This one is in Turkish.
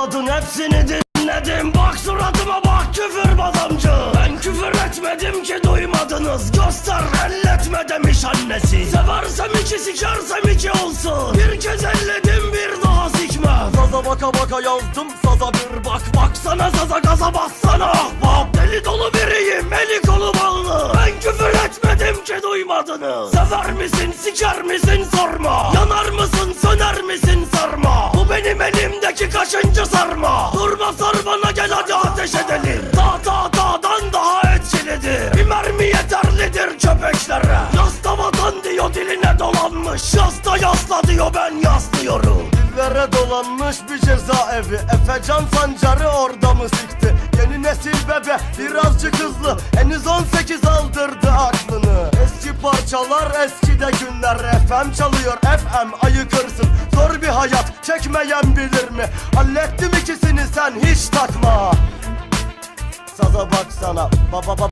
ağladın hepsini dinledim. Bak suratıma bak küfür bazamcı Ben küfür etmedim ki duymadınız Göster elletme demiş annesi. Seversem iki sikersem iki olsun. Bir kez elledim bir daha sikme. Saza baka baka yazdım saza bir bak Baksana saza gaza bassana. Ahbap Deli dolu biriyim eli kolu bağlı. Ben küfür etmedim ki duymadınız Sever misin siker misin sorma. Yanar mısın kaçıncı sarma? Durma sar bana gel hadi ateş edelim. Ta ta ta'dan daha etkilidir Bir mermi yeterlidir köpeklere Yasta vatan diyor diline dolanmış. Yasta yasla diyor ben yaslıyorum. Dillere dolanmış bir cezaevi. Efecan sancarı orada mı sikti? Yeni nesil bebe birazcık hızlı. Henüz 18 aldırdı aklını. Eski parçalar eskide günler. FM çalıyor FM ayıkırsın Zor çekmeyen bilir mi? Hallettim ikisini sen hiç takma. Saza baksana baba baba